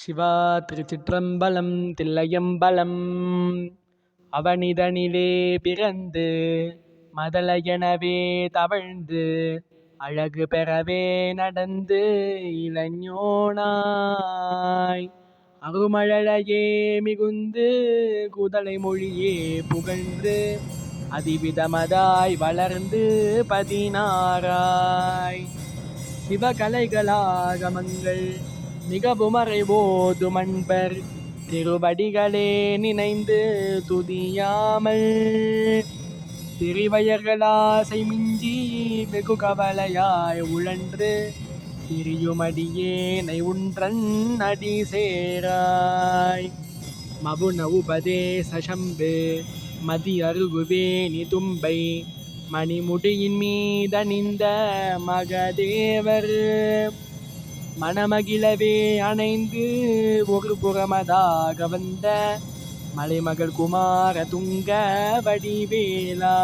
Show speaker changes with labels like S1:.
S1: சிவா திருச்சிற்றம்பலம் தில்லையம்பலம். அவனிதனிலே பிறந்து மதலையெனவே தவழ்ந்து அழகு பெறவே நடந்து இளஞோனாய். அருமழலையே மிகுந்து குதலை மொழியே புகழ்ந்து அதிவிதமதாய் வளர்ந்து பதினாராய் சிவகலைகளாகமங்கள் மிகவும் அறைவோதும் அன்பர் திருவடிகளே நினைந்து துதியாமல். திருவயர்களாசை மிஞ்சி வெகு கவலையாய் உழன்று திரியுமடியேனை உன்றன் அடி சேராய். மவுன உபதேச சம்பு மதி அருகுவேணி தும்பை மணிமுடியின் மீதணிந்த மகதேவர். மணமகிழவே அணைந்து ஒரு புறமதாக வந்த மலைமகள் குமார துங்க வடிவேலா.